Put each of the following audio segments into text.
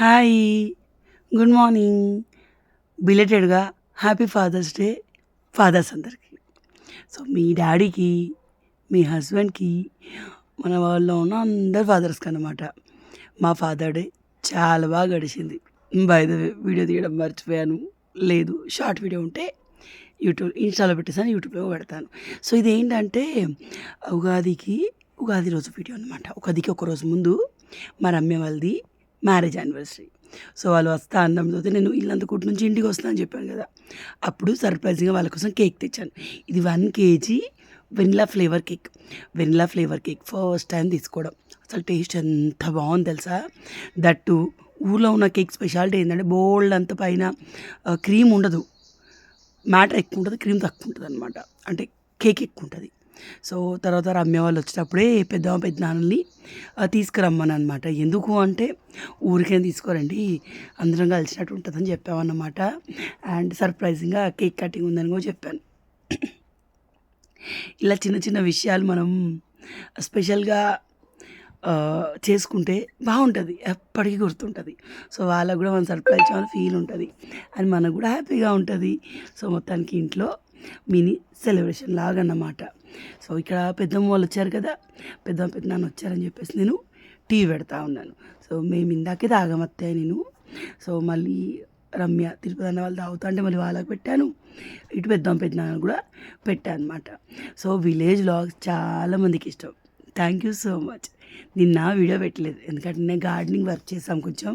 Hi. Good morning. బిలేటెడ్గా happy father's day fathers అందరికీ. So మీ డాడీకి మీ హస్బెండ్కి మన వాళ్ళలో ఉన్న అందరు ఫాదర్స్కి అనమాట మా ఫాదర్ డే చాలా బాగా గడిచింది. బై ద వీడియో తీయడం మర్చిపోయాను. లేదు షార్ట్ వీడియో ఉంటే యూట్యూబ్ ఇన్స్టాలో పెట్టేసాను యూట్యూబ్లో పెడతాను. సో ఇది ఏంటంటే ఉగాదికి ఉగాది రోజు వీడియో అనమాట ఉగాదికి ఒక రోజు ముందు మా రమ్య వాళ్ళది మ్యారేజ్ యానివర్సరీ. సో వాళ్ళు వస్తా అన్నంతో నేను ఇల్లంతకోటి నుంచి ఇంటికి వస్తా అని చెప్పాను కదా. అప్పుడు సర్ప్రైజింగ్గా వాళ్ళ కోసం కేక్ తెచ్చాను. ఇది one KG vanilla flavour cake. Vanilla flavour cake first time తీసుకోవడం. అసలు టేస్ట్ ఎంత బాగుంది తెలుసా? దట్టు ఊర్లో ఉన్న కేక్ స్పెషాలిటీ ఏంటంటే బోల్డ్ అంత పైన క్రీమ్ ఉండదు. మ్యాటర్ ఎక్కువ ఉంటుంది క్రీమ్ తక్కువ ఉంటుంది అనమాట అంటే కేక్ ఎక్కువ ఉంటుంది. సో తర్వాత రమ్య వాళ్ళు వచ్చేటప్పుడే పెద్ద పెద్ద నాన్నల్ని తీసుకురమ్మను అనమాట ఎందుకు అంటే ఊరికేం తీసుకోరండి అందరం కలిసినట్టు ఉంటుందని చెప్పామన్నమాట. అండ్ సర్ప్రైజింగ్గా కేక్ కటింగ్ ఉందని కూడా చెప్పాను. ఇలా చిన్న చిన్న విషయాలు మనం స్పెషల్గా చేసుకుంటే బాగుంటుంది ఎప్పటికీ గుర్తుంటుంది. సో వాళ్ళకు కూడా మనం సర్ప్రైజ్ చేయాలని ఫీల్ ఉంటుంది అండ్ మనకు కూడా హ్యాపీగా ఉంటుంది. సో మొత్తానికి ఇంట్లో మినీ సెలబ్రేషన్ లాగా అన్నమాట సో ఇక్కడ పెద్దమ్మ వాళ్ళు వచ్చారు కదా పెద్దమ్మ పెద్ద నాన్న వచ్చారని చెప్పేసి నేను టీ పెడతా ఉన్నాను. సో మేము ఇందాకే తాగమత్తాయి నేను. సో మళ్ళీ రమ్య తిరుపతి అన్న వాళ్ళు తాగుతా అంటే మళ్ళీ వాళ్ళకి పెట్టాను. ఇటు పెద్దాం పెద్దనాన్న కూడా పెట్టాను అనమాట సో విలేజ్ లాగ్స్ చాలామందికి ఇష్టం. థ్యాంక్ యూ సో మచ్ నిన్న వీడియో పెట్టలేదు. ఎందుకంటే నేను గార్డెనింగ్ వర్క్ చేసాం కొంచెం.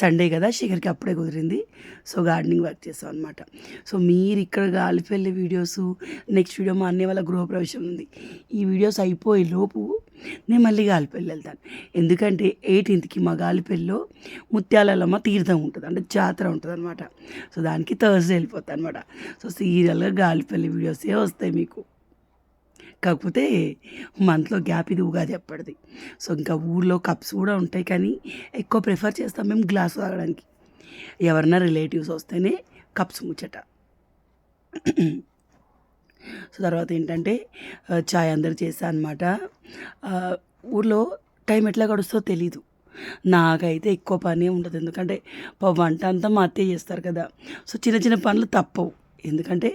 సండే కదా శిఖర్కి అప్పుడే కుదిరింది. సో గార్డెనింగ్ వర్క్ చేసాం అనమాట సో మీరు ఇక్కడ గాలిపెళ్ళి వీడియోస్ నెక్స్ట్ వీడియో మా అన్నయ్య వాళ్ళ గృహప్రవేశం ఉంది. ఈ వీడియోస్ అయిపోయే లోపు నేను మళ్ళీ గాలిపల్లి వెళ్తాను ఎందుకంటే ఎయిటీన్త్కి మా గాలిపల్లిలో ముత్యాలమ్మ తీర్థం ఉంటుంది. అంటే జాతర ఉంటుంది అనమాట సో దానికి థర్స్డే వెళ్ళిపోతాను అనమాట సో సీరియల్గా గాలిపల్లి వీడియోసే వస్తాయి మీకు. కాకపోతే మంత్లో గ్యాప్ ఇది ఉగాది అప్పటిది. సో ఇంకా ఊళ్ళో కప్స్ కూడా ఉంటాయి కానీ ఎక్కువ ప్రిఫర్ చేస్తాం మేము గ్లాస్ తాగడానికి. ఎవరన్నా రిలేటివ్స్ వస్తేనే కప్స్ ముచ్చట. సో తర్వాత ఏంటంటే చాయ్ అందరు చేసా అనమాట ఊర్లో టైం ఎట్లా గడుస్తో తెలీదు. నాకైతే ఎక్కువ పనే ఉండదు. ఎందుకంటే వంట అంతా మా అత్తయ్య చేస్తారు కదా. సో చిన్న చిన్న పనులు తప్పవు. ఎందుకంటే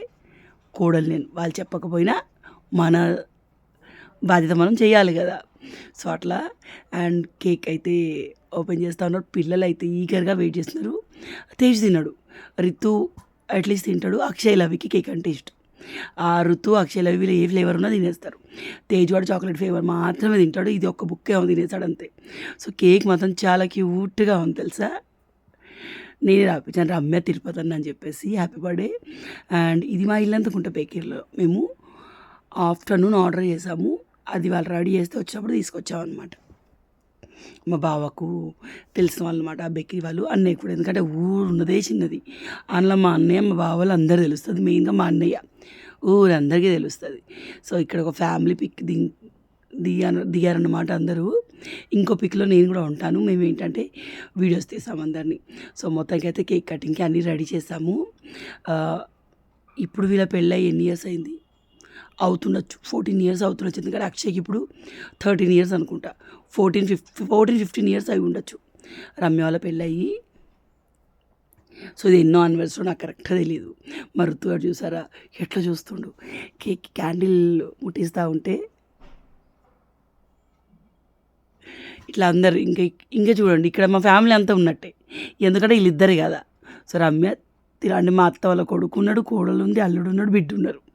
కోడలు నేను. వాళ్ళు చెప్పకపోయినా మన బాధ్యత మనం చేయాలి కదా. సో అట్లా. అండ్ కేక్ అయితే ఓపెన్ చేస్తా ఉన్నాడు పిల్లలు అయితే ఈగర్గా వెయిట్ చేస్తున్నారు. తేజ్ తిన్నాడు. రితు అట్లీస్ట్ తింటాడు. అక్షయ్ లవికి కేక్ అంటే ఇష్టం. ఆ ఋతు అక్షయ్ లవిలో ఏ ఫ్లేవర్ ఉన్నా తినేస్తారు. తేజ్ వాడు చాక్లెట్ ఫ్లేవర్ మాత్రమే తింటాడు. ఇది ఒక్క బుక్ ఏమో తినేస్తాడు అంతే. సో కేక్ మాత్రం చాలా క్యూట్గా ఉంది తెలుసా? నేనే రాపించాను రమ్య తిరుపతి అని చెప్పేసి. Happy birthday. అండ్ ఇది మా ఇల్లు అంతకుంట బేకరీలో. మేము ఆఫ్టర్నూన్ ఆర్డర్ చేసాము. అది వాళ్ళు రెడీ చేస్తే వచ్చినప్పుడు తీసుకొచ్చాం అనమాట మా బావకు తెలిసిన వాళ్ళు అనమాట ఆ బెక్కి వాళ్ళు అన్నయ్య కూడా. ఎందుకంటే ఊరు ఉన్నదే చిన్నది. అందులో మా అన్నయ్య మా బావ వాళ్ళు అందరూ తెలుస్తుంది. మెయిన్గా మా అన్నయ్య. ఊరందరికీ తెలుస్తుంది. సో ఇక్కడ ఒక ఫ్యామిలీ పిక్ ది దిగారు దిగారన్నమాట అందరూ. ఇంకో పిక్లో నేను కూడా ఉంటాను. మేము ఏంటంటే వీడియోస్ తీసాము అందరినీ. సో మొత్తానికి అయితే కేక్ కటింగ్కి అన్నీ రెడీ చేసాము. ఇప్పుడు వీళ్ళ పెళ్ళి ఎన్ని ఇయర్స్ అయింది? అవుతుండొచ్చు ఫోర్టీన్ ఇయర్స్ అవుతుండొచ్చు ఎందుకంటే అక్షయ్కి ఇప్పుడు థర్టీన్ ఇయర్స్ అనుకుంటా. Fourteen fifty fourteen fifteen years అయి ఉండొచ్చు. రమ్య వాళ్ళ పెళ్ళయ్యి. సో ఇది ఎన్నో అనివర్సరీ నాకు కరెక్ట్గా తెలియదు మా ఋతుగాడు చూసారా? ఎట్లా చూస్తుండు? కేక్ క్యాండిల్ ముట్టిస్తూ ఉంటే ఇట్లా అందరు ఇంకా ఇంకా చూడండి ఇక్కడ మా ఫ్యామిలీ అంతా ఉన్నట్టే. ఎందుకంటే వీళ్ళిద్దరే కదా. సో రమ్య తిరండి మా అత్త వాళ్ళ కొడుకు ఉన్నాడు కోడలు ఉంది అల్లుడు ఉన్నాడు బిడ్డ ఉన్నారు.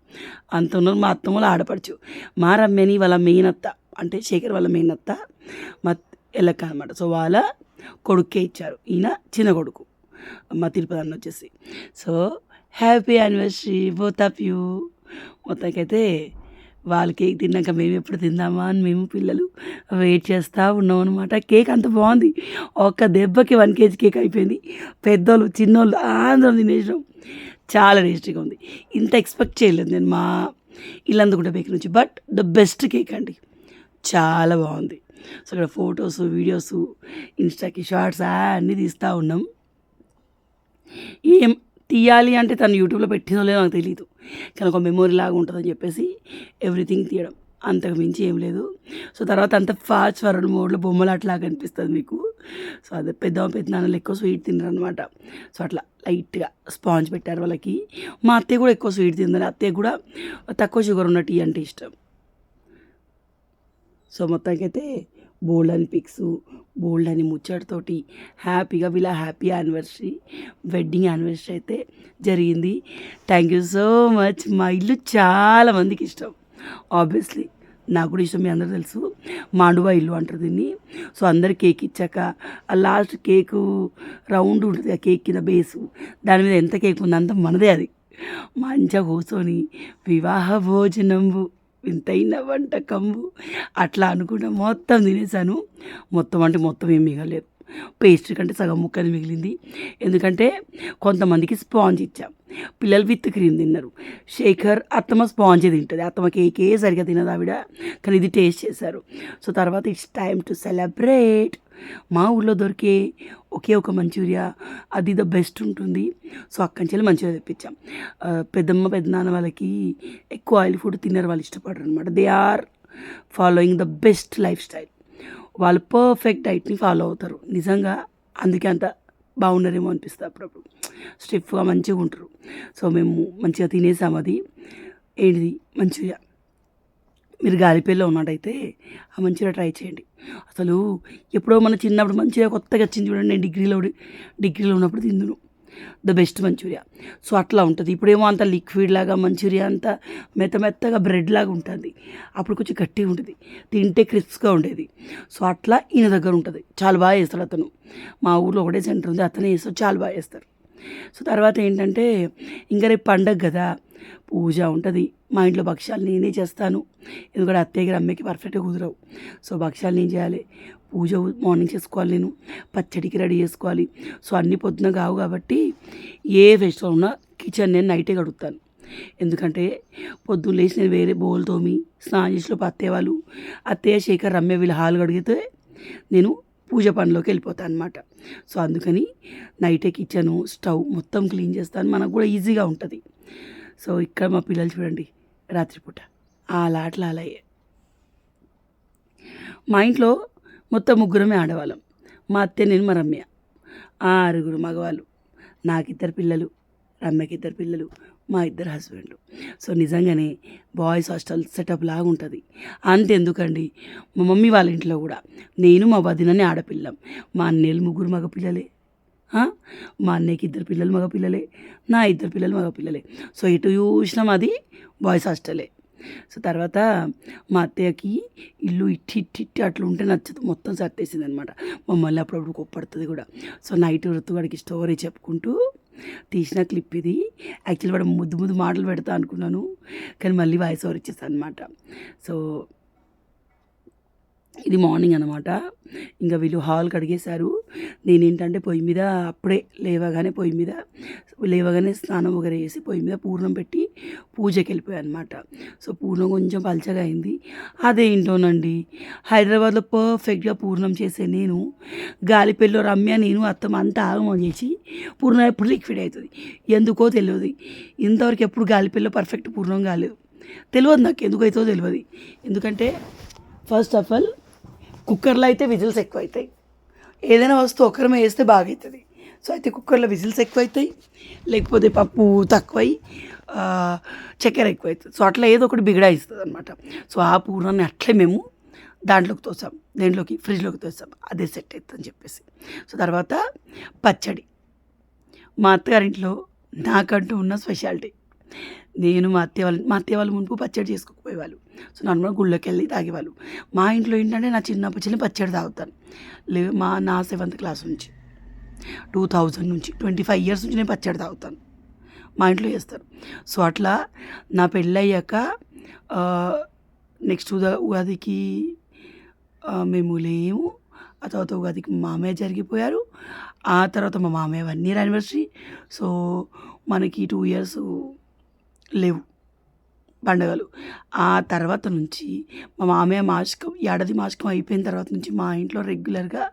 అంత ఉన్నారు మా అత్తమ్మలు ఆడపడుచు. మా రమ్యని వాళ్ళ మెయిన్ అత్త అంటే శేఖర్ వాళ్ళ మెయిన్ అత్త మా ఎల్లక్క అనమాట సో వాళ్ళ కొడుకే ఇచ్చారు. ఈయన చిన్న కొడుకు. మా తిరుపతి అన్న వచ్చేసి. So happy anniversary both of you. మొత్తానికైతే వాళ్ళ కేక్ తిన్నాక మేము ఎప్పుడు తిందామా అని మేము పిల్లలు వెయిట్ చేస్తూ ఉన్నాం అనమాట కేక్ అంత బాగుంది. ఒక్క దెబ్బకి వన్ కేజీ కేక్ అయిపోయింది. పెద్దోళ్ళు చిన్నోళ్ళు ఆంధ్రం తినేసాం చాలా టేస్టీగా ఉంది. ఇంత ఎక్స్పెక్ట్ చేయలేదు నేను మా ఇల్లందుకుంట బేకరీ నుంచి బట్ ద బెస్ట్ కేక్ అండి. చాలా బాగుంది. సో ఇక్కడ ఫొటోస్ వీడియోస్ ఇన్స్టాకి షార్ట్స్ అన్నీ తీస్తూ ఉన్నాం. ఏం తీయాలి అంటే తను యూట్యూబ్లో పెట్టిందో లేదో నాకు తెలియదు కానీ ఒక మెమొరీ లాగా ఉంటుందని చెప్పేసి ఎవ్రీథింగ్ తీయడం. అంతకు మించి ఏం లేదు. సో తర్వాత అంత ఫాస్ట్ ఫార్వర్డ్ మోడ్లో బొమ్మలు అట్లా కనిపిస్తుంది మీకు. సో అదే పెద్ద పెద్దనాన్నలు ఎక్కువ స్వీట్ తినరు అనమాట సో అట్లా లైట్గా స్పాంజ్ పెట్టారు వాళ్ళకి. మా అత్తయ్య కూడా ఎక్కువ స్వీట్ తిందని అత్తయ్య కూడా తక్కువ షుగర్ ఉన్న టీ అంటే ఇష్టం. సో మొత్తానికైతే బోల్డ్ అని పిక్స్ బోల్డ్ అని ముచ్చటతోటి హ్యాపీగా వీళ్ళ హ్యాపీ యానివర్సరీ వెడ్డింగ్ యానివర్సరీ అయితే జరిగింది. థ్యాంక్ యూ సో మచ్ మా ఇల్లు చాలా మందికి ఇష్టం ఆబ్వియస్లీ నాకు కూడా ఇష్టం మీ అందరూ తెలుసు. మాండువా ఇల్లు అంటారు దీన్ని. సో అందరు కేక్ ఇచ్చాక ఆ లాస్ట్ కేకు రౌండ్ ఉంటుంది ఆ కేక్ కింద బేసు. దాని మీద ఎంత కేక్ ఉందో అంత మనదే అది. మంచిగా కూర్చొని వివాహ భోజనంబు వింతైన వంటకంబు అట్లా అనుకుంటా మొత్తం తినేసాను మొత్తం అంటే మొత్తం ఏం మిగలేదు పేస్ట్రీ కంటే సగం ముక్కని మిగిలింది. ఎందుకంటే కొంతమందికి స్పాంజ్ ఇచ్చాం. పిల్లలు విత్ క్రీమ్ తిన్నారు. శేఖర్ అత్తమ్మ స్పాంజ్ తింటుంది. అత్తమ్మ కేకే సరిగా తినదు ఆవిడ కానీ ఇది టేస్ట్ చేశారు. సో తర్వాత ఇట్స్ టైమ్ టు సెలబ్రేట్ మా ఊళ్ళో దొరికే ఒకే ఒక మంచూరియా అది ద బెస్ట్ ఉంటుంది. సో అక్కడి నుంచి మంచిగా తెప్పించాం. పెద్దమ్మ పెద్దనాన్న వాళ్ళకి ఎక్కువ ఆయిల్ ఫుడ్ తిన్నారు వాళ్ళు ఇష్టపడరు అనమాట they are following the best lifestyle వాళ్ళు పర్ఫెక్ట్ డైట్ని ఫాలో అవుతారు. నిజంగా అందుకే అంత బాగున్నారేమో అనిపిస్తుంది అప్పుడప్పుడు. స్టిఫ్గా మంచిగా ఉంటారు. సో మేము మంచిగా తినేసాము అది. ఏంటిది? మంచిగా మీరు గాలిపేలో ఉన్నట్టయితే ఆ మంచిగా ట్రై చేయండి. అసలు ఎప్పుడో మన చిన్నప్పుడు మంచిగా కొత్తగా వచ్చింది చూడండి నేను డిగ్రీలో డిగ్రీలో ఉన్నప్పుడు తిందును. The best manchuria. సో అట్లా ఉంటుంది. ఇప్పుడేమో అంత లిక్విడ్ లాగా మంచూరియా అంతా మెత్త మెత్తగా బ్రెడ్ లాగా ఉంటుంది. అప్పుడు కొంచెం గట్టిగా ఉంటుంది. తింటే క్రిస్ప్గా ఉండేది. సో అట్లా ఈయన దగ్గర ఉంటుంది. చాలా బాగా చేస్తాడు అతను. మా ఊర్లో ఒకటే సెంటర్ ఉంది అతనే చేస్తాడు. చాలా బాగా చేస్తారు. సో తర్వాత ఏంటంటే ఇంకా రేపు పండగ కదా పూజ ఉంటుంది. మా ఇంట్లో భక్ష్యాలు నేనే చేస్తాను. ఎందుకంటే అత్తయ్యకి అమ్మకి పర్ఫెక్ట్గా కుదరవు. సో భక్ష్యాలు నేను చేయాలి. పూజ మార్నింగ్ చేసుకోవాలి నేను. పచ్చడికి రెడీ చేసుకోవాలి. సో అన్నీ పొద్దున కావు కాబట్టి ఏ ఫెస్టివల్ ఉన్నా కిచెన్ నేను నైటే కడుగుతాను. ఎందుకంటే పొద్దున్న లేచి నేను వేరే బోల్ తోమి స్నానం చేసిన అత్తయ్య వాళ్ళు అత్తయ్య శేఖర్ రమ్య వీళ్ళు హాల్ కడిగితే నేను పూజ పనిలోకి వెళ్ళిపోతాను అనమాట సో అందుకని నైటే కిచెను స్టవ్ మొత్తం క్లీన్ చేస్తాను. మనకు కూడా ఈజీగా ఉంటుంది. సో ఇక్కడ మా పిల్లలు చూడండి రాత్రిపూట. అలా అలాయే మా ఇంట్లో మొత్తం ముగ్గురమే ఆడవాళ్ళం. మా అత్తే నేను మా రమ్య. ఆరుగురు మగవాళ్ళు. నాకు ఇద్దరు పిల్లలు. రమ్యకి ఇద్దరు పిల్లలు మా ఇద్దరు హస్బెండ్ సో నిజంగానే బాయ్స్ హాస్టల్ సెటప్ లాగా ఉంటుంది. అంతెందుకండి? మా మమ్మీ వాళ్ళ ఇంట్లో కూడా. నేను మా వదినని ఆడపిల్లం. మా అన్నయ్యలు ముగ్గురు మగ పిల్లలే మా అన్నయ్యకి ఇద్దరు పిల్లలు మగ పిల్లలే నా ఇద్దరు పిల్లలు మగ పిల్లలే సో ఎటు చూసినాం అది బాయ్స్ హాస్టలే సో తర్వాత మా అత్తయ్యకి ఇల్లు ఇట్టి ఇట్టి ఇట్టి అట్లా ఉంటే నచ్చదు. మొత్తం సర్టేసింది అనమాట మమ్మల్ని అప్పుడప్పుడు కొప్పడుతుంది కూడా. సో నైట్ ఋతువాడికి స్టోరీ చెప్పుకుంటూ తీసిన క్లిప్ ఇది. యాక్చువల్ వాడు ముద్దు ముద్దు మాటలు పెడతా అనుకున్నాను. కానీ మళ్ళీ వాయిస్ ఓవర్ ఇచ్చేస్తాను అనమాట సో ఇది మార్నింగ్ అనమాట ఇంకా వీళ్ళు హాల్ కడిగేశారు నేనేంటంటే పొయ్యి మీద అప్పుడే లేవగానే పొయ్యి మీద లేవగానే స్నానం వగైరా చేసి పొయ్యి మీద పూర్ణం పెట్టి పూజకి వెళ్ళిపోయాయి అనమాట సో పూర్ణం కొంచెం పలచగా అయింది. అదేంటోనండి హైదరాబాద్లో పర్ఫెక్ట్గా పూర్ణం చేసే నేను గాలిపెల్లో రమ్య నేను అత్తం అంతా ఆగమం చేసి పూర్ణం ఎప్పుడు లిక్విడ్ అవుతుంది? ఎందుకో తెలియదు. ఇంతవరకు ఎప్పుడు గాలిపెల్లో పర్ఫెక్ట్ పూర్ణం కాలేదు. తెలియదు నాకు ఎందుకు అవుతుందో తెలియదు. ఎందుకంటే ఫస్ట్ ఆఫ్ ఆల్ కుక్కర్లో అయితే విజిల్స్ ఎక్కువ అవుతాయి ఏదైనా వస్తువు ఒక్కరమే వేస్తే బాగా అవుతుంది సో అయితే కుక్కర్లో విజిల్స్ ఎక్కువ అవుతాయి లేకపోతే పప్పు తక్కువై చక్కెర ఎక్కువ అవుతుంది సో అట్లా ఏదో ఒకటి బిగడాయిస్తుంది అనమాట సో ఆ పూర్ణాన్ని అట్లే మేము దాంట్లోకి తోసాం దేంట్లోకి? ఫ్రిడ్జ్లోకి తోసాం. అదే సెట్ అవుతుంది అని చెప్పేసి. సో తర్వాత పచ్చడి. మా అత్తగారింట్లో నాకంటూ ఉన్న స్పెషాలిటీ. నేను మా అత్తయ్య వాళ్ళ మా అత్తయ్య వాళ్ళు మునుపు పచ్చడి చేసుకోకపోయేవాళ్ళు. సో నార్మల్గా గుళ్ళకి వెళ్ళి తాగేవాళ్ళు. మా ఇంట్లో ఏంటంటే నా చిన్నప్పటి నుంచి పచ్చడి తాగుతాను. లే మా నా సెవెంత్ క్లాస్ నుంచి. టూ థౌజండ్ నుంచి ట్వంటీ ఫైవ్ ఇయర్స్ నుంచి నేను పచ్చడి తాగుతాను. మా ఇంట్లో చేస్తారు. సో అట్లా నా పెళ్ళి అయ్యాక నెక్స్ట్ ఉదా ఉగాదికి మేము లేము. ఆ తర్వాత ఉగాదికి మా మామయ్య జరిగిపోయారు. ఆ తర్వాత మా మామయ్య వన్ ఇయర్ యానివర్సరీ. సో మనకి టూ ఇయర్స్ లేవు. పండగలు. ఆ తర్వాత నుంచి మా మామయ్య మాసికం ఏడాది మాసికం అయిపోయిన తర్వాత నుంచి మా ఇంట్లో రెగ్యులర్గా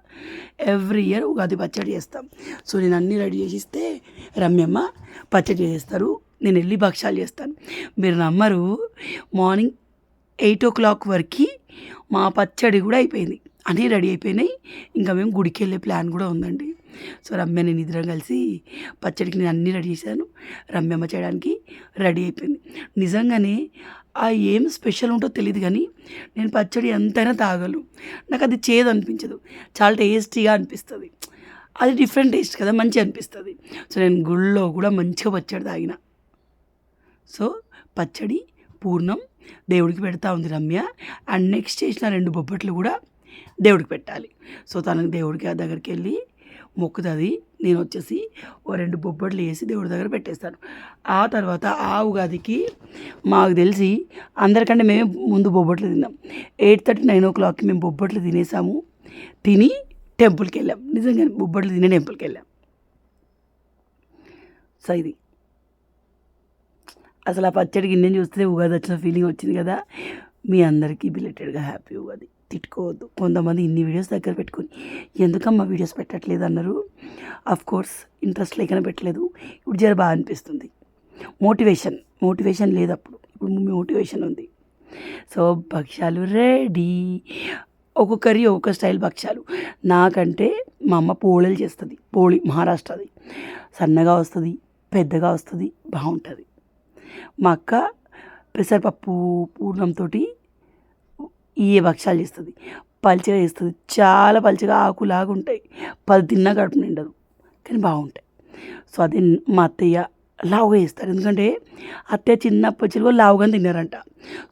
ఎవ్రీ ఇయర్ ఉగాది పచ్చడి చేస్తాం. సో నేను అన్నీ రెడీ చేసి ఇస్తే రమ్యమ్మ పచ్చడి చేస్తారు నేను వెళ్ళి భక్షాలు చేస్తాను. మీరు నమ్మరు మార్నింగ్ ఎయిట్ ఓ క్లాక్ వరకు మా పచ్చడి కూడా అయిపోయింది. అన్నీ రెడీ అయిపోయినాయి. ఇంకా మేము గుడికి వెళ్ళే ప్లాన్ కూడా ఉందండి. సో రమ్య నేను ఇద్దరం కలిసి పచ్చడికి నేను అన్నీ రెడీ చేశాను. రమ్యమ్మ చేయడానికి రెడీ అయిపోయింది. నిజంగానే ఆ ఏం స్పెషల్ ఉంటో తెలియదు కానీ నేను పచ్చడి ఎంతైనా తాగలు నాకు అది చేదు అనిపించదు. చాలా టేస్టీగా అనిపిస్తుంది. అది డిఫరెంట్ టేస్ట్ కదా మంచిగా అనిపిస్తుంది. సో నేను గుళ్ళో కూడా మంచిగా పచ్చడి తాగిన. సో పచ్చడి పూర్ణం దేవుడికి పెడతా ఉంది రమ్య. అండ్ నెక్స్ట్ చేసిన రెండు బొబ్బట్లు కూడా దేవుడికి పెట్టాలి. సో తనకు దేవుడికి ఆ దగ్గరికి వెళ్ళి మొక్కుతుంది. నేను వచ్చేసి ఓ రెండు బొబ్బట్లు వేసి దేవుడి దగ్గర పెట్టేస్తాను. ఆ తర్వాత ఆ ఉగాదికి మాకు తెలిసి అందరికంటే మేమే ముందు బొబ్బట్లు తిన్నాం. ఎయిట్ థర్టీ నైన్ ఓ క్లాక్కి మేము బొబ్బట్లు తినేసాము. తిని టెంపుల్కి వెళ్ళాం. నిజంగా బొబ్బట్లు తినే టెంపుల్కి వెళ్ళాం. సో ఇది. అసలు ఆ పచ్చడి గిన్నెని చూస్తే ఉగాది వచ్చిన ఫీలింగ్ వచ్చింది కదా. మీ అందరికీ బిలేటెడ్గా హ్యాపీ ఉగాది తిట్టుకోవద్దు. కొంతమంది ఇన్ని వీడియోస్ దగ్గర పెట్టుకొని ఎందుకమ్మా వీడియోస్ పెట్టట్లేదు అన్నారు? అఫ్ కోర్స్ ఇంట్రెస్ట్ లేకనే పెట్టలేదు. ఇప్పుడు జర బాగా అనిపిస్తుంది. మోటివేషన్ మోటివేషన్ లేదు అప్పుడు ఇప్పుడు మోటివేషన్ ఉంది. సో భక్ష్యాలు రెడీ ఒక్కొక్కరి ఒక్కొక్క స్టైల్ భక్ష్యాలు. నాకంటే మా అమ్మ పోళలు చేస్తుంది. పోళి మహారాష్ట్రది. సన్నగా వస్తుంది పెద్దగా వస్తుంది బాగుంటుంది. మా అక్క పెసరపప్పు పూర్ణంతో ఈ భక్ష్యాలు చేస్తుంది. పల్చగా చేస్తుంది. చాలా పల్చగా ఆకులాగా ఉంటాయి. పది తిన్నా కడుపు నిండదు. కానీ బాగుంటాయి. సో అదే మా అత్తయ్య లావుగా చేస్తారు. ఎందుకంటే అత్తయ్య చిన్నప్పటి నుంచి కూడా లావుగా తిన్నారంట.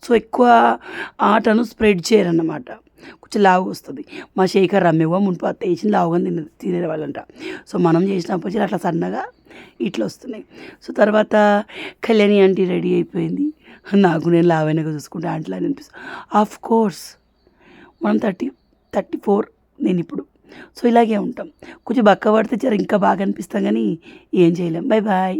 సో ఎక్కువ ఆటను స్ప్రెడ్ చేయరన్నమాట. కొంచెం లావుగా వస్తుంది. మా శేఖర్ రమ్య మునుపు అత్త వేసిన లావుగా తిన వాళ్ళంట సో మనం చేసినప్పుడు అట్లా సన్నగా ఇట్లా వస్తున్నాయి. సో తర్వాత కళ్యాణి ఆంటీ రెడీ అయిపోయింది. నాకు నేను లావైనగా చూసుకుంటే అని అనిపిస్తుంది. ఆఫ్ కోర్స్ మనం థర్టీ థర్టీ ఫోర్ నేను ఇప్పుడు. సో ఇలాగే ఉంటాం. కొంచెం బక్క పడితే జర ఇంకా బాగా అనిపిస్తాం కానీ ఏం చేయలేం. Bye bye